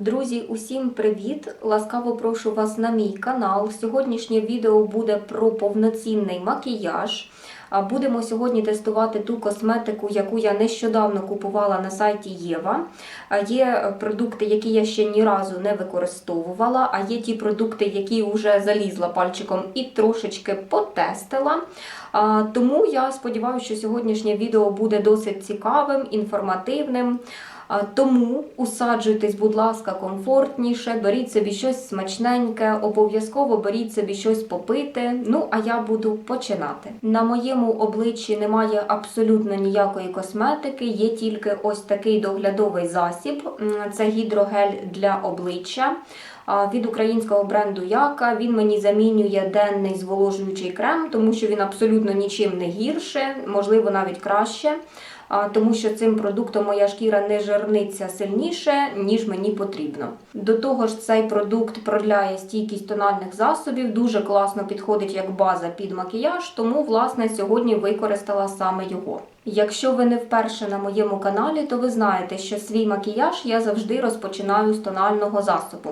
Друзі, усім привіт! Ласкаво прошу вас на мій канал. Сьогоднішнє відео буде про повноцінний макіяж. Будемо сьогодні тестувати ту косметику, яку я нещодавно купувала на сайті Єва. Є продукти, які я ще ні разу не використовувала, а є ті продукти, які вже залізла пальчиком і трошечки потестила. Тому я сподіваюся, що сьогоднішнє відео буде досить цікавим, інформативним. Тому усаджуйтесь, будь ласка, комфортніше, беріть собі щось смачненьке, обов'язково беріть собі щось попити. Ну, а я буду починати. На моєму обличчі немає абсолютно ніякої косметики, є тільки ось такий доглядовий засіб. Це гідрогель для обличчя. Від українського бренду Яка він мені замінює денний зволожуючий крем, тому що він абсолютно нічим не гірше, можливо, навіть краще тому що цим продуктом моя шкіра не жирниться сильніше, ніж мені потрібно. До того ж, цей продукт продляє стійкість тональних засобів, дуже класно підходить як база під макіяж, тому власне сьогодні використала саме його. Якщо ви не вперше на моєму каналі, то ви знаєте, що свій макіяж я завжди розпочинаю з тонального засобу.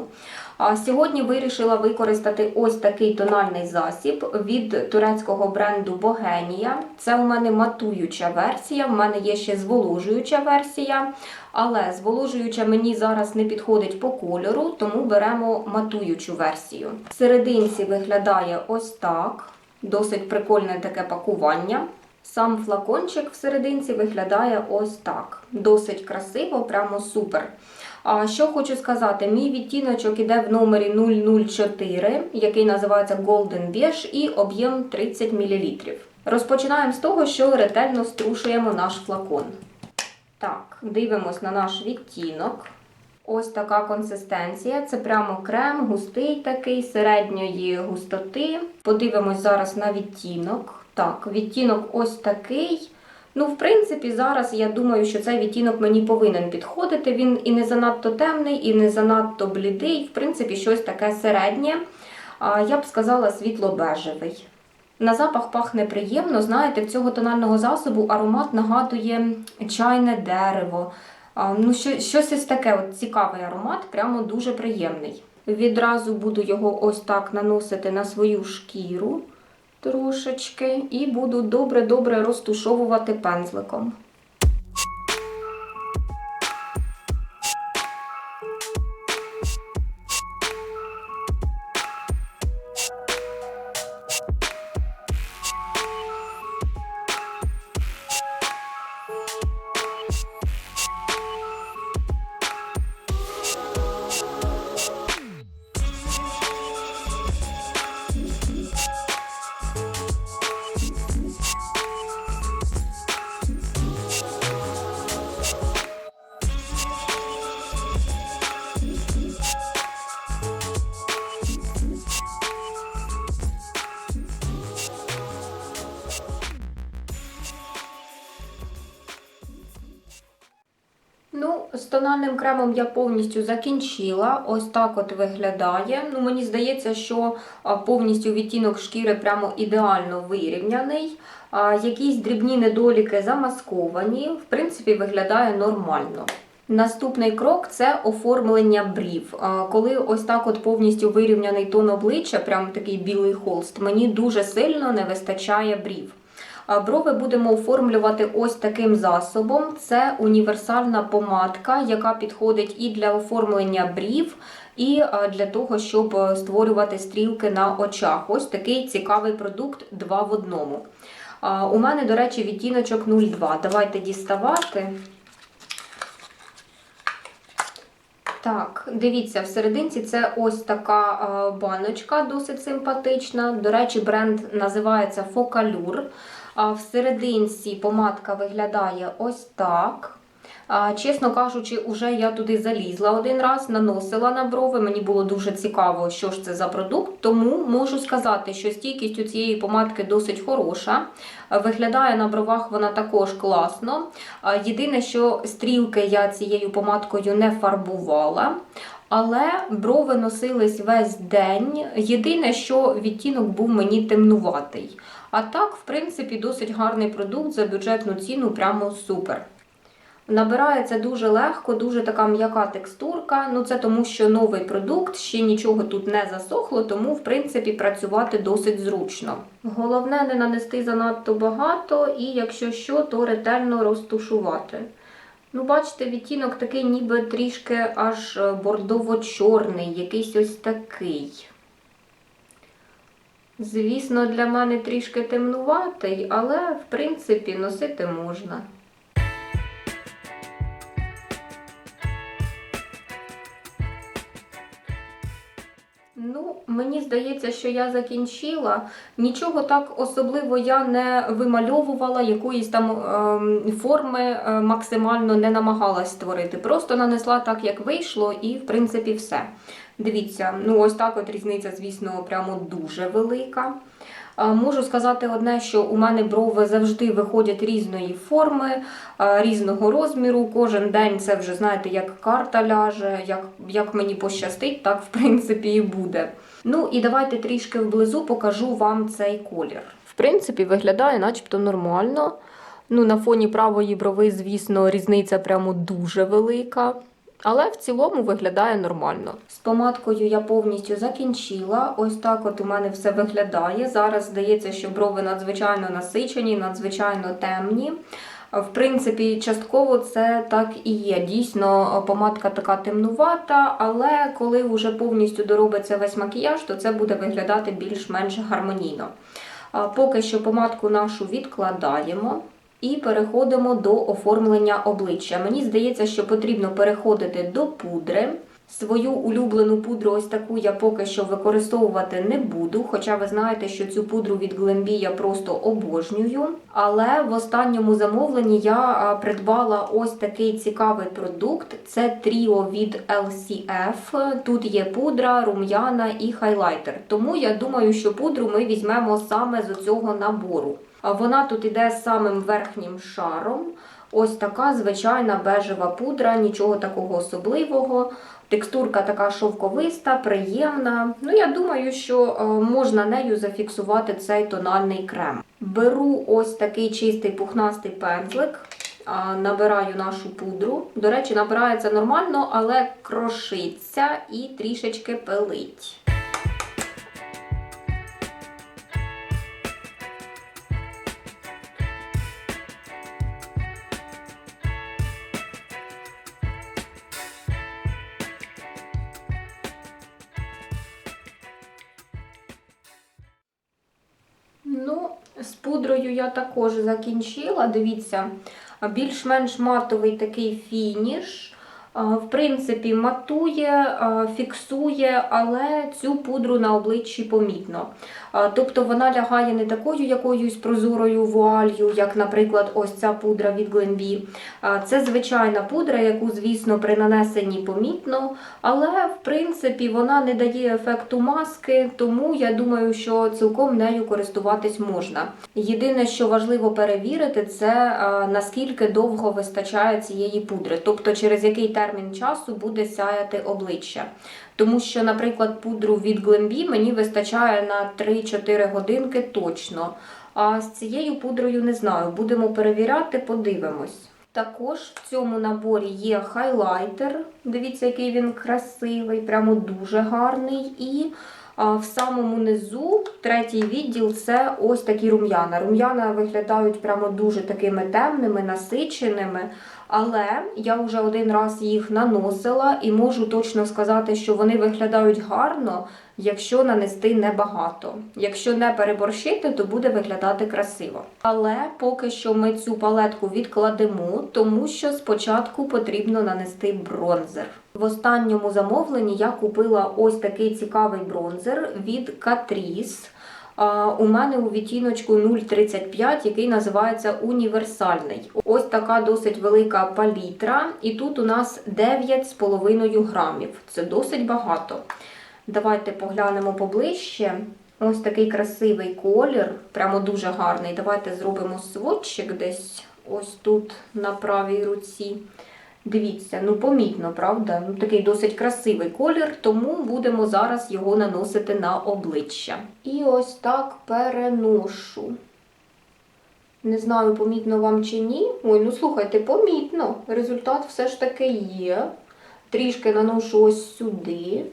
Сьогодні вирішила використати ось такий тональний засіб від турецького бренду Богенія. Це у мене матуюча версія, в мене є ще зволожуюча версія, але зволожуюча мені зараз не підходить по кольору, тому беремо матуючу версію. В серединці виглядає ось так. Досить прикольне таке пакування. Сам флакончик в виглядає ось так. Досить красиво, прямо супер. А що хочу сказати, мій відтіночок іде в номері 004, який називається Golden Beige і об'єм 30 мл. Розпочинаємо з того, що ретельно струшуємо наш флакон. Так, дивимось на наш відтінок. Ось така консистенція. Це прямо крем, густий такий, середньої густоти. Подивимось зараз на відтінок. Так, відтінок ось такий. Ну, в принципі, зараз я думаю, що цей відтінок мені повинен підходити. Він і не занадто темний, і не занадто блідий. В принципі, щось таке середнє. Я б сказала світло-бежевий. На запах пахне приємно. Знаєте, в цього тонального засобу аромат нагадує чайне дерево. Ну, що, щось ось таке от цікавий аромат, прямо дуже приємний. Відразу буду його ось так наносити на свою шкіру трошечки і буду добре-добре розтушовувати пензликом. Ну, з тональним кремом я повністю закінчила. Ось так от виглядає. Ну, мені здається, що повністю відтінок шкіри прямо ідеально вирівняний. Якісь дрібні недоліки замасковані. В принципі, виглядає нормально. Наступний крок це оформлення брів. Коли ось так от повністю вирівняний тон обличчя, прям такий білий холст, мені дуже сильно не вистачає брів. Брови будемо оформлювати ось таким засобом. Це універсальна помадка, яка підходить і для оформлення брів, і для того, щоб е, створювати стрілки на очах. Ось такий цікавий продукт 2 в одному. У мене, до речі, відтіночок 02. Давайте діставати. Так, дивіться, в це ось така баночка, досить симпатична. До речі, бренд називається Focallure. В серединці помадка виглядає ось так. Чесно кажучи, уже я туди залізла один раз, наносила на брови. Мені було дуже цікаво, що ж це за продукт. Тому можу сказати, що стійкість у цієї помадки досить хороша. Виглядає на бровах вона також класно. Єдине, що стрілки я цією помадкою не фарбувала. Але брови носились весь день. Єдине, що відтінок був мені темнуватий. А так, в принципі, досить гарний продукт за бюджетну ціну, прямо супер. Набирається дуже легко, дуже така м'яка текстурка. Ну це тому, що новий продукт, ще нічого тут не засохло, тому в принципі працювати досить зручно. Головне не нанести занадто багато, і якщо що, то ретельно розтушувати. Ну, бачите, відтінок такий, ніби трішки аж бордово-чорний, якийсь ось такий. Звісно, для мене трішки темнуватий, але в принципі носити можна. Ну, мені здається, що я закінчила. Нічого так особливо я не вимальовувала, якоїсь там ем, форми е, максимально не намагалась створити. Просто нанесла так, як вийшло, і в принципі все. Дивіться, ну ось так от різниця, звісно, прямо дуже велика. Е, Можу сказати одне, що у мене брови завжди виходять різної форми, е, різного розміру. Кожен день це вже, знаєте, як карта ляже, як, як мені пощастить, так в принципі і буде. Ну і давайте трішки вблизу покажу вам цей колір. В принципі, виглядає начебто нормально. Ну, на фоні правої брови, звісно, різниця прямо дуже велика. Але в цілому виглядає нормально. З помадкою я повністю закінчила. Ось так от у мене все виглядає. Зараз здається, що брови надзвичайно насичені, надзвичайно темні. В принципі, частково це так і є. Дійсно, помадка така темнувата, але коли вже повністю доробиться весь макіяж, то це буде виглядати більш-менш гармонійно. Поки що помадку нашу відкладаємо. І переходимо до оформлення обличчя. Мені здається, що потрібно переходити до пудри. Свою улюблену пудру, ось таку я поки що використовувати не буду. Хоча ви знаєте, що цю пудру від Glambi я просто обожнюю. Але в останньому замовленні я придбала ось такий цікавий продукт. Це тріо від LCF. Тут є пудра, рум'яна і хайлайтер. Тому я думаю, що пудру ми візьмемо саме з цього набору. Вона тут іде самим верхнім шаром. Ось така звичайна бежева пудра, нічого такого особливого. Текстурка така шовковиста, приємна. Ну, я думаю, що е, можна нею зафіксувати цей тональний крем. Беру ось такий чистий пухнастий пензлик, набираю нашу пудру. До речі, набирається нормально, але крошиться і трішечки пилить. З пудрою я також закінчила. Дивіться, більш-менш матовий такий фініш. В принципі, матує, фіксує, але цю пудру на обличчі помітно. Тобто вона лягає не такою якоюсь прозорою вуалью, як, наприклад, ось ця пудра від. А, Це звичайна пудра, яку, звісно, при нанесенні помітно, але в принципі вона не дає ефекту маски, тому я думаю, що цілком нею користуватись можна. Єдине, що важливо перевірити, це наскільки довго вистачає цієї пудри, тобто через який термін часу буде сяяти обличчя. Тому що, наприклад, пудру від Глембі мені вистачає на 3-4 годинки точно. А з цією пудрою не знаю. Будемо перевіряти, подивимось. Також в цьому наборі є хайлайтер. Дивіться, який він красивий, прямо дуже гарний. І в самому низу третій відділ це ось такі рум'яна. Рум'яна виглядають прямо дуже такими темними, насиченими. Але я вже один раз їх наносила і можу точно сказати, що вони виглядають гарно, якщо нанести небагато. Якщо не переборщити, то буде виглядати красиво. Але поки що ми цю палетку відкладемо, тому що спочатку потрібно нанести бронзер. В останньому замовленні я купила ось такий цікавий бронзер від Catrice. У мене у відтіночку 0,35, який називається універсальний. Ось така досить велика палітра, і тут у нас 9,5 грамів. Це досить багато. Давайте поглянемо поближче. Ось такий красивий колір, прямо дуже гарний. Давайте зробимо сводчик десь ось тут на правій руці. Дивіться, ну помітно, правда? Ну, такий досить красивий колір, тому будемо зараз його наносити на обличчя. І ось так переношу. Не знаю, помітно вам чи ні. Ой, ну слухайте, помітно. Результат все ж таки є. Трішки наношу ось сюди.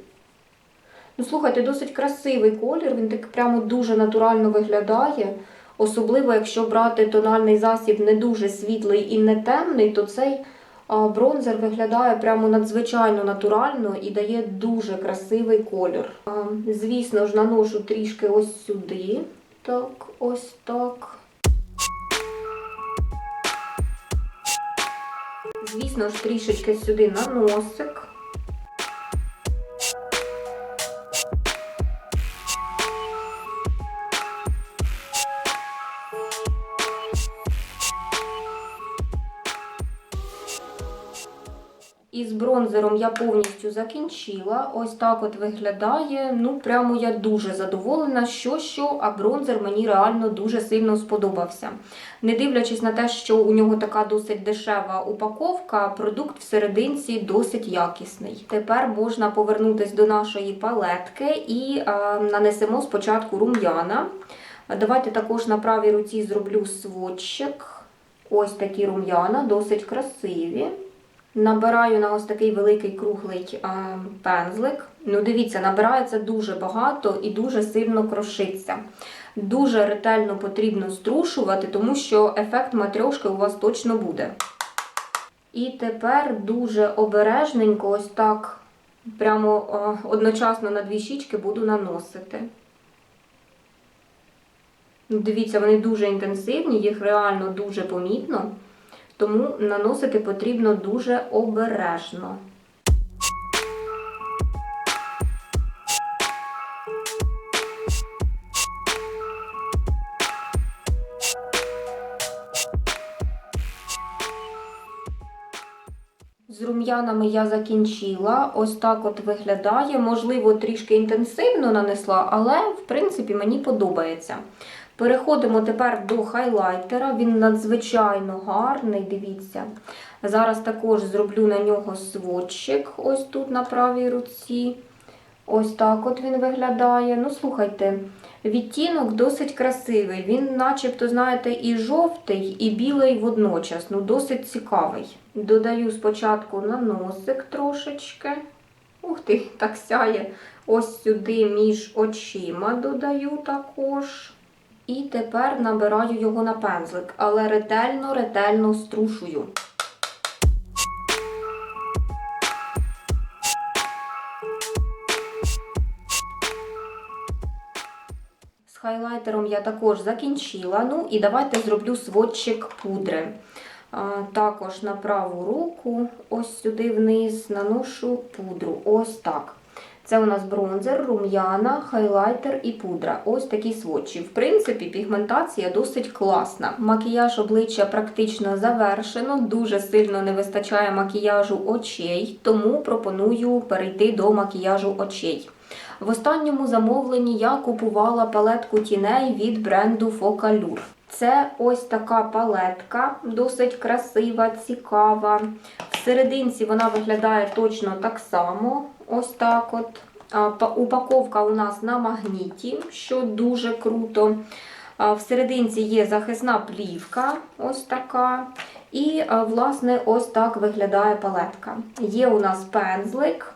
Ну, слухайте, досить красивий колір, він так прямо дуже натурально виглядає. Особливо, якщо брати тональний засіб не дуже світлий і не темний, то цей бронзер виглядає прямо надзвичайно натурально і дає дуже красивий колір. Звісно ж, наношу трішки ось сюди. Так, ось так. Звісно ж, трішечки сюди на носик. Бронзером я повністю закінчила. Ось так от виглядає. Ну, прямо я дуже задоволена, що що, а бронзер мені реально дуже сильно сподобався. Не дивлячись на те, що у нього така досить дешева упаковка, продукт всерединці досить якісний. Тепер можна повернутися до нашої палетки і е, нанесемо спочатку рум'яна. Давайте також на правій руці зроблю сводчик. Ось такі рум'яна, досить красиві. Набираю на ось такий великий круглий а, пензлик. Ну, дивіться, набирається дуже багато і дуже сильно крошиться. Дуже ретельно потрібно струшувати, тому що ефект матрьошки у вас точно буде. І тепер дуже обережненько, ось так, прямо а, одночасно на дві щічки буду наносити. Дивіться, вони дуже інтенсивні, їх реально дуже помітно. Тому наносити потрібно дуже обережно. З рум'янами я закінчила. Ось так от виглядає. Можливо, трішки інтенсивно нанесла, але в принципі мені подобається. Переходимо тепер до хайлайтера. Він надзвичайно гарний, дивіться. Зараз також зроблю на нього сводчик, ось тут на правій руці. Ось так от він виглядає. Ну, слухайте, відтінок досить красивий. Він, начебто, знаєте, і жовтий, і білий водночас. Ну, досить цікавий. Додаю спочатку на носик трошечки. Ух ти, так сяє. Ось сюди між очима додаю також. І тепер набираю його на пензлик, але ретельно-ретельно струшую. З хайлайтером я також закінчила. Ну і давайте зроблю сводчик пудри. Також на праву руку, ось сюди вниз, наношу пудру. Ось так. Це у нас бронзер, рум'яна, хайлайтер і пудра. Ось такі сводчі. В принципі, пігментація досить класна. Макіяж обличчя практично завершено, дуже сильно не вистачає макіяжу очей, тому пропоную перейти до макіяжу очей. В останньому замовленні я купувала палетку тіней від бренду Focallure. Це ось така палетка, досить красива, цікава. Всерединці вона виглядає точно так само. Ось так от. Упаковка у нас на магніті, що дуже круто. Всерединці є захисна плівка, ось така. І, власне, ось так виглядає палетка. Є у нас пензлик.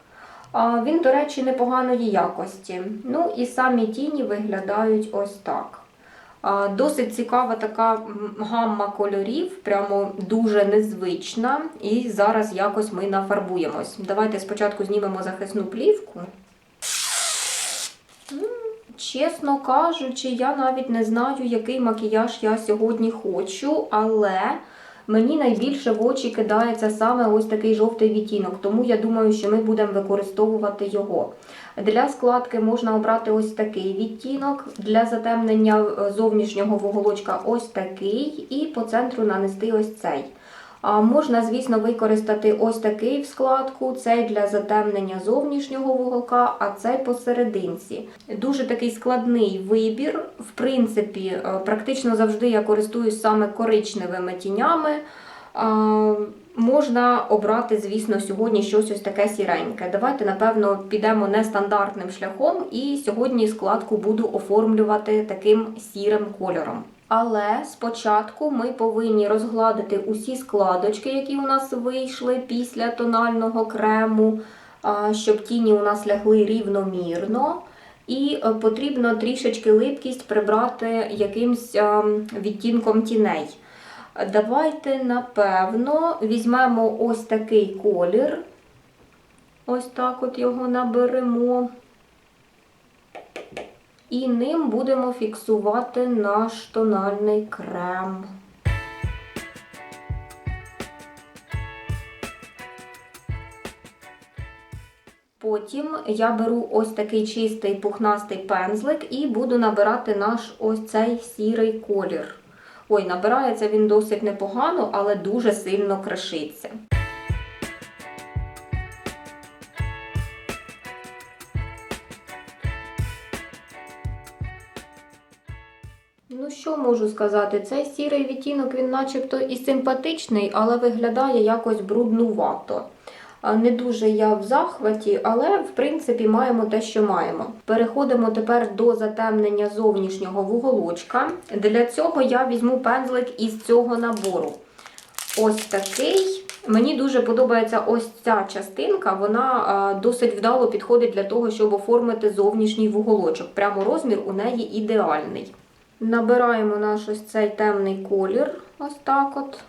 Він, до речі, непоганої якості. Ну і самі тіні виглядають ось так. Досить цікава така гамма кольорів, прямо дуже незвична. І зараз якось ми нафарбуємось. Давайте спочатку знімемо захисну плівку. Чесно кажучи, я навіть не знаю, який макіяж я сьогодні хочу, але мені найбільше в очі кидається саме ось такий жовтий відтінок, тому я думаю, що ми будемо використовувати його. Для складки можна обрати ось такий відтінок, для затемнення е, зовнішнього вуголочка ось такий, і по центру нанести ось цей. Можна, звісно, використати ось такий в складку, цей для затемнення зовнішнього вуголка, а цей посерединці. Дуже такий складний вибір. В принципі, е, практично завжди я користуюсь саме коричневими тінями. Можна обрати, звісно, сьогодні щось ось таке сіреньке. Давайте, напевно, підемо нестандартним шляхом, і сьогодні складку буду оформлювати таким сірим кольором. Але спочатку ми повинні розгладити усі складочки, які у нас вийшли після тонального крему, щоб тіні у нас лягли рівномірно. І е, потрібно трішечки липкість прибрати якимсь е, відтінком тіней. Давайте, напевно, візьмемо ось такий колір. Ось так от його наберемо. І ним будемо фіксувати наш тональний крем. Потім я беру ось такий чистий пухнастий пензлик і буду набирати наш ось цей сірий колір. Ой, набирається він досить непогано, але дуже сильно крашиться. Ну, що можу сказати? Цей сірий відтінок, він начебто і симпатичний, але виглядає якось бруднувато. Не дуже я в захваті, але в принципі маємо те, що маємо. Переходимо тепер до затемнення зовнішнього вуголочка. Для цього я візьму пензлик із цього набору. Ось такий. Мені дуже подобається ось ця частинка, вона досить вдало підходить для того, щоб оформити зовнішній вуголочок. Прямо розмір у неї ідеальний. Набираємо наш ось цей темний колір, ось так от.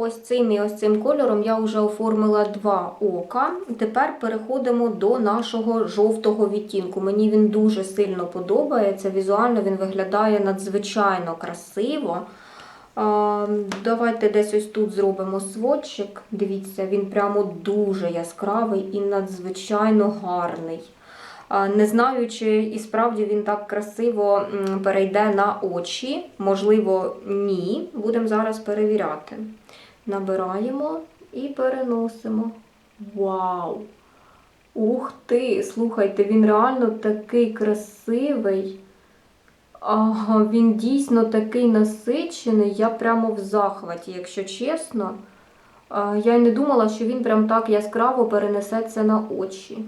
Ось цим і ось цим кольором я вже оформила два ока. Тепер переходимо до нашого жовтого відтінку. Мені він дуже сильно подобається. Візуально він виглядає надзвичайно красиво. Давайте десь ось тут зробимо сводчик. Дивіться, він прямо дуже яскравий і надзвичайно гарний. Не знаю, чи і справді він так красиво перейде на очі. Можливо, ні. Будемо зараз перевіряти. Набираємо і переносимо. Вау! Ух ти! Слухайте, він реально такий красивий. Ага, він дійсно такий насичений, я прямо в захваті, якщо чесно. Я й не думала, що він прям так яскраво перенесеться на очі.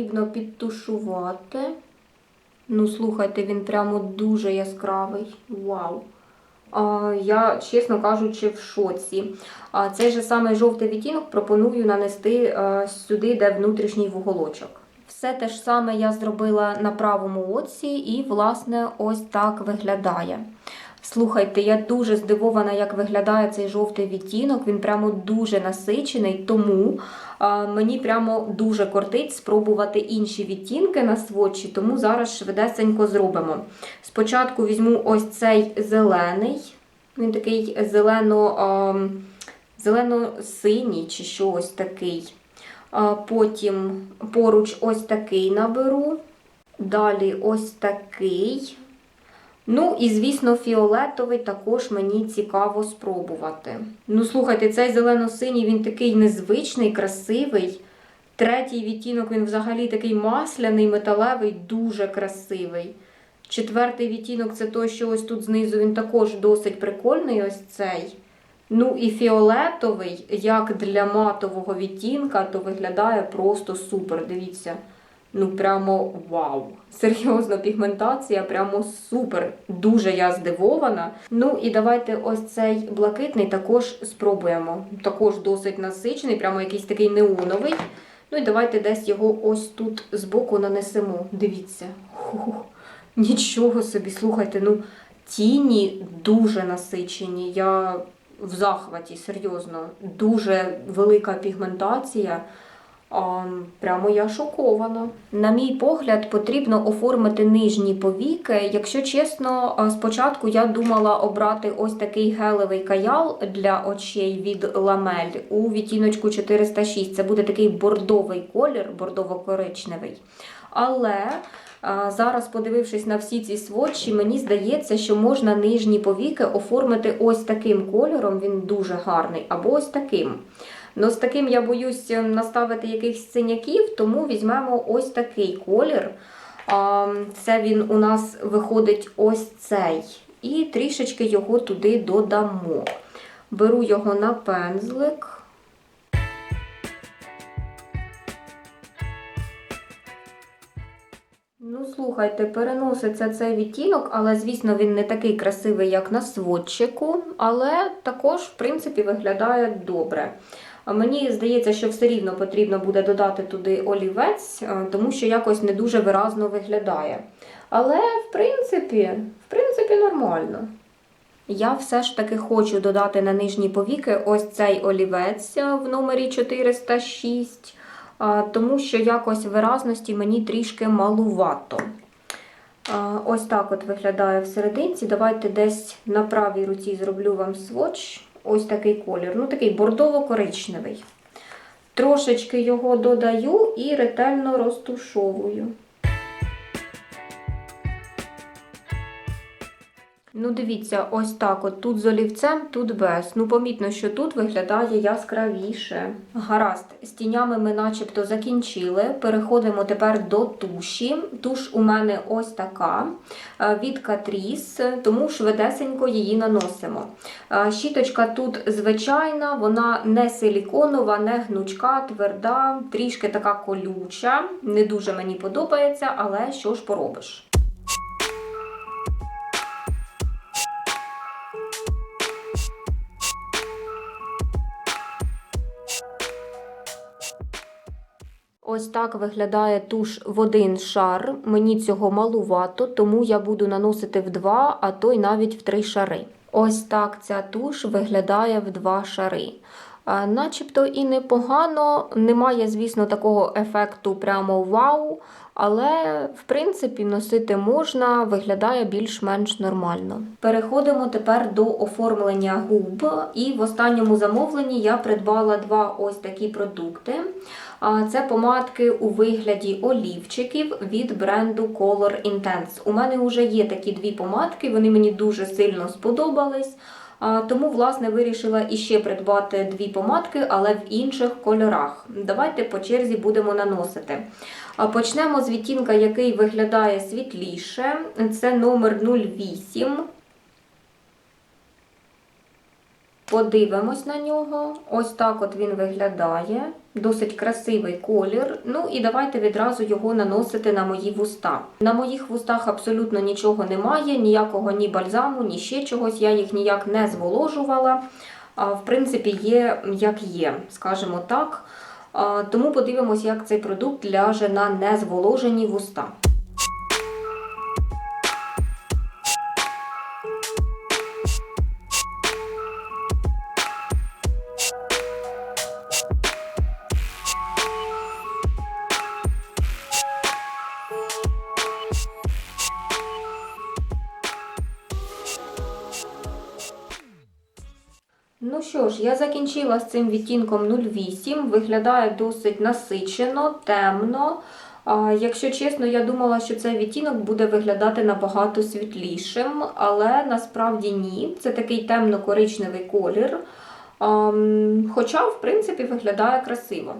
Потрібно підтушувати. Ну, слухайте, він прямо дуже яскравий. Вау! А, Я, чесно кажучи, в шоці. А Цей же самий жовтий відтінок пропоную нанести е, сюди, де внутрішній вуголочок. Все те ж саме я зробила на правому оці, і, власне, ось так виглядає. Слухайте, я дуже здивована, як виглядає цей жовтий відтінок. Він прямо дуже насичений, тому мені прямо дуже кортить спробувати інші відтінки на сводчі, тому зараз швидесенько зробимо. Спочатку візьму ось цей зелений, він такий зелено, зелено-синій чи що ось такий. Потім поруч ось такий наберу. Далі ось такий. Ну і, звісно, фіолетовий також мені цікаво спробувати. Ну, слухайте, цей зелено-синій, він такий незвичний, красивий. Третій відтінок, він взагалі такий масляний, металевий, дуже красивий. Четвертий відтінок це той, що ось тут знизу, він також досить прикольний, ось цей. Ну і фіолетовий, як для матового відтінка, то виглядає просто супер. Дивіться. Ну, прямо вау! Серйозно, пігментація, прямо супер. Дуже я здивована. Ну і давайте ось цей блакитний також спробуємо. Також досить насичений, прямо якийсь такий неоновий. Ну і давайте десь його ось тут збоку нанесемо. Дивіться. Фух, нічого собі, слухайте, ну тіні дуже насичені. Я в захваті, серйозно. Дуже велика пігментація. Прямо я шокована. На мій погляд, потрібно оформити нижні повіки. Якщо чесно, спочатку я думала обрати ось такий гелевий каял для очей від ламель у відтіночку 406. Це буде такий бордовий колір, бордово-коричневий. Але зараз, подивившись на всі ці сводчі, мені здається, що можна нижні повіки оформити ось таким кольором, він дуже гарний, або ось таким. Ну, з таким я боюсь наставити якихось синяків, тому візьмемо ось такий колір. Це він у нас виходить ось цей. і трішечки його туди додамо. Беру його на пензлик. Ну, слухайте, переноситься цей відтінок, але, звісно, він не такий красивий, як на сводчику, але також, в принципі, виглядає добре. Мені здається, що все рівно потрібно буде додати туди олівець, е, тому що якось не дуже виразно виглядає. Але, в принципі, в принципі, нормально. Я все ж таки хочу додати на нижні повіки ось цей олівець е, в номері 406, тому що якось виразності мені трішки малувато. Ось так от виглядає всерединці. Давайте десь на правій руці зроблю вам сводч. Ось такий колір. Ну, такий бордово-коричневий. Трошечки його додаю і ретельно розтушовую. Ну, дивіться, ось так от тут з олівцем, тут без. Ну, помітно, що тут виглядає яскравіше. Гаразд, з тінями ми начебто закінчили. Переходимо тепер до туші. Туш у мене ось така е, від Catrice, тому швидесенько її наносимо. Е, Щіточка тут звичайна, вона не силіконова, не гнучка, тверда, трішки така колюча. Не дуже мені подобається, але що ж поробиш. Ось так виглядає туш в один шар. Мені цього малувато, тому я буду наносити в два, а то й навіть в три шари. Ось так ця туш виглядає в два шари. Начебто і непогано, немає, звісно, такого ефекту прямо вау, але в принципі носити можна, виглядає більш-менш нормально. Переходимо тепер до оформлення губ. І в останньому замовленні я придбала два ось такі продукти. Це помадки у вигляді олівчиків від бренду Color Intense. У мене вже є такі дві помадки, вони мені дуже сильно сподобались. Тому, власне, вирішила іще придбати дві помадки, але в інших кольорах. Давайте по черзі будемо наносити. Почнемо з відтінка, який виглядає світліше. Це номер 08. Подивимось на нього. Ось так от він виглядає. Досить красивий колір. Ну і давайте відразу його наносити на мої вуста. На моїх вустах абсолютно нічого немає, ніякого ні бальзаму, ні ще чогось. Я їх ніяк не зволожувала. В принципі, є як є, скажімо так. Тому подивимось, як цей продукт ляже на незволожені вуста. Ну що ж, я закінчила з цим відтінком 08. Виглядає досить насичено, темно. А, Якщо чесно, я думала, що цей відтінок буде виглядати набагато світлішим, але насправді ні. Це такий темно-коричневий колір. Хоча, в принципі, виглядає красиво.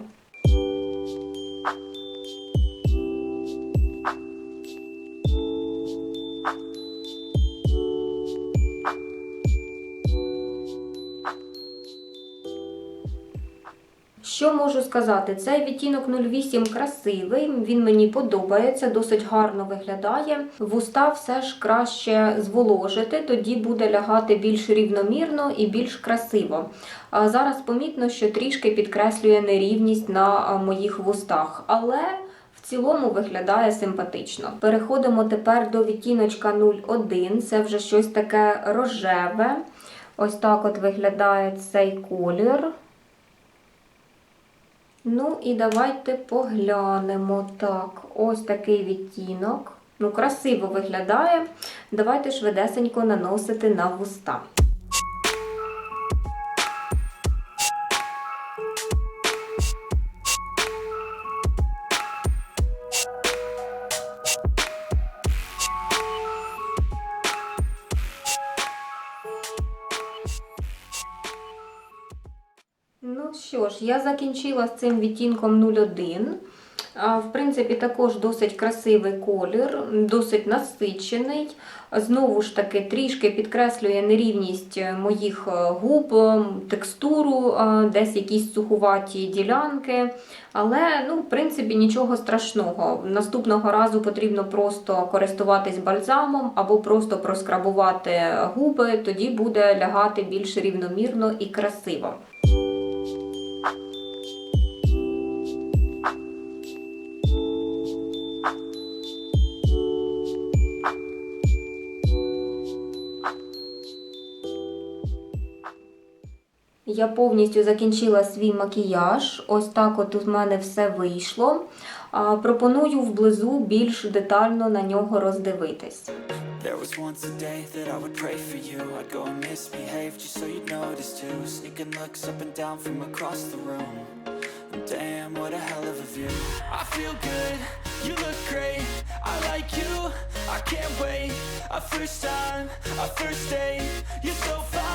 Можу сказати? Цей відтінок 08 красивий, він мені подобається, досить гарно виглядає. Вуста все ж краще зволожити, тоді буде лягати більш рівномірно і більш красиво. А зараз помітно, що трішки підкреслює нерівність на моїх вустах, але в цілому виглядає симпатично. Переходимо тепер до відтіночка 01. Це вже щось таке рожеве. Ось так от виглядає цей колір. Ну і давайте поглянемо. Так, ось такий відтінок. Ну, красиво виглядає. Давайте швидесенько наносити на вуста. Ну я закінчила з цим відтінком 01. В принципі, також досить красивий колір, досить насичений. Знову ж таки, трішки підкреслює нерівність е, моїх е, губ, текстуру, е, десь якісь сухуваті ділянки. Але, ну, в принципі, нічого страшного. Наступного разу потрібно просто користуватись бальзамом або просто проскрабувати губи, тоді буде лягати більш рівномірно і красиво. Я повністю закінчила свій макіяж. Ось так от у мене все вийшло. Пропоную вблизу більш детально на нього роздивитись. I feel good, you look great I like you, I can't wait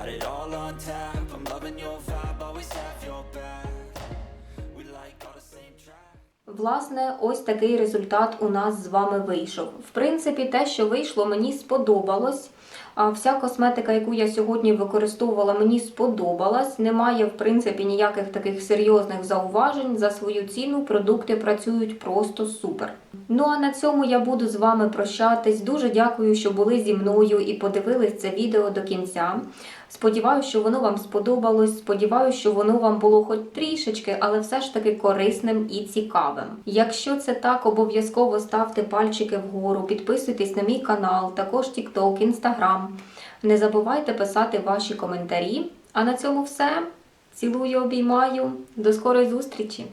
got it all on tap. I'm loving your vibe, always have your back. We like all the same tracks. Власне, ось такий результат у нас з вами вийшов. В принципі, те, що вийшло, мені сподобалось. Вся косметика, яку я сьогодні використовувала, мені сподобалась. Немає, в принципі, ніяких таких серйозних зауважень. За свою ціну продукти працюють просто супер. Ну а на цьому я буду з вами прощатись. Дуже дякую, що були зі мною і подивились це відео до кінця. Сподіваюся, що воно вам сподобалось. Сподіваюся, що воно вам було хоч трішечки, але все ж таки корисним і цікавим. Якщо це так, обов'язково ставте пальчики вгору, підписуйтесь на мій канал, також TikTok, Instagram. Не забувайте писати ваші коментарі. А на цьому все. Цілую, обіймаю. До скорої зустрічі!